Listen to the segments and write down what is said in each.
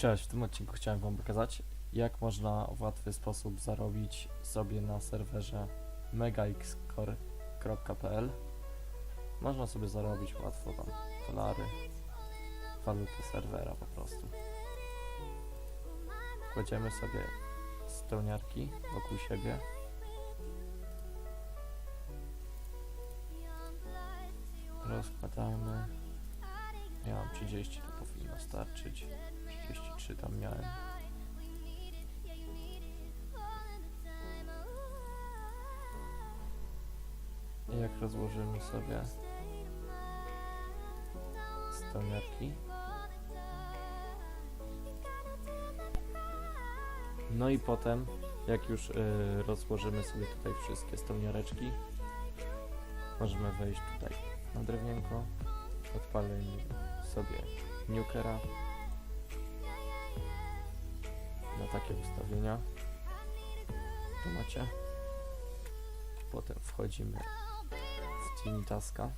Cześć, w tym odcinku chciałem Wam pokazać, jak można w łatwy sposób zarobić sobie na serwerze megaxcore.pl Można sobie zarobić łatwo tam dolary, walutę serwera po prostu. Kładziemy sobie spełniarki wokół siebie. Rozkładamy. Ja mam 30, to powinno starczyć. 33 tam miałem. Jak rozłożymy sobie stełniarki. No i potem, jak już y, rozłożymy sobie tutaj wszystkie stełniareczki, możemy wejść tutaj na drewnienko, odpalimy sobie nukera na takie ustawienia. Tu macie. Potem wchodzimy w Team Taska.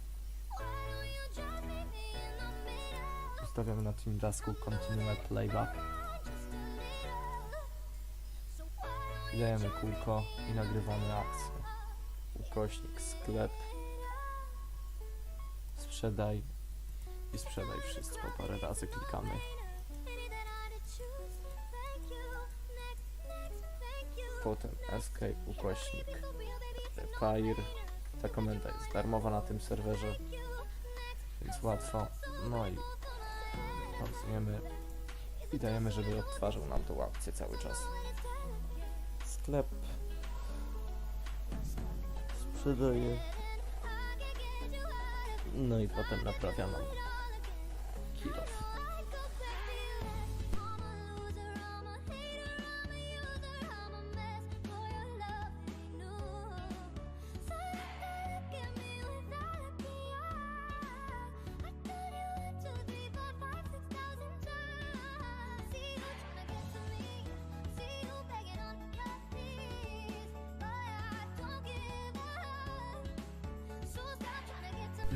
Ustawiamy na Team Continue Playback dajemy kółko i nagrywamy akcję. Ukośnik sklep. Sprzedaj i sprzedaj wszystko. Parę razy klikamy potem escape ukośnik Fire. Ta komenda jest darmowa na tym serwerze, więc łatwo. No i pracujemy i dajemy, żeby odtwarzał nam tą akcję cały czas. Sklep sprzedaje. No i potem naprawia nam kilof.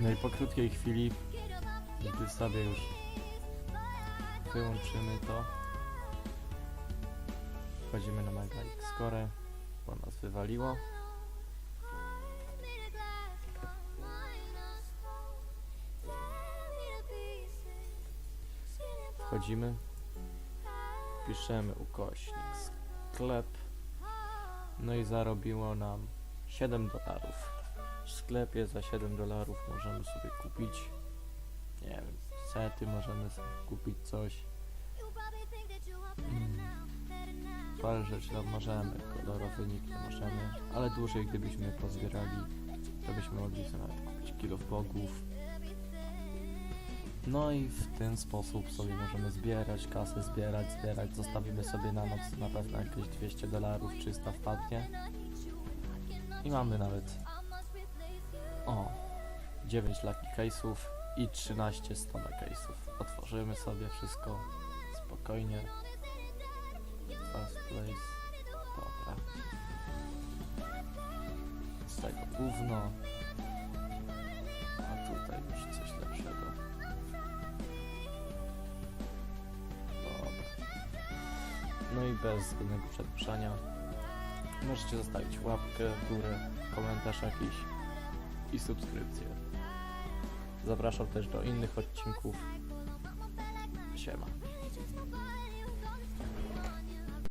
No i po krótkiej chwili, gdy sobie już wyłączymy to, wchodzimy na Mega Xcore, bo nas wywaliło. Wchodzimy, piszemy ukośnik sklep, no i zarobiło nam 7 dolarów. W sklepie za 7 dolarów możemy sobie kupić, nie wiem, sety, możemy sobie kupić coś. Mm. Parę rzeczy tam możemy, kolorowy nikt nie możemy, ale dłużej gdybyśmy pozbierali, to byśmy mogli sobie nawet kupić kilo bogów. No i w ten sposób sobie możemy zbierać kasę, zbierać, zbierać. Zostawimy sobie na noc na pewno jakieś 200 dolarów, 300 wpadnie. I mamy nawet o 9 lucky case'ów i 13 stone case'ów. Otworzymy sobie wszystko spokojnie. First place. Dobra. Z tego gówno. A tutaj już coś lepszego. Dobra. No i bez zbędnego przedłużania możecie zostawić łapkę w górę, komentarz jakiś i subskrypcję. Zapraszam też do innych odcinków. Siema.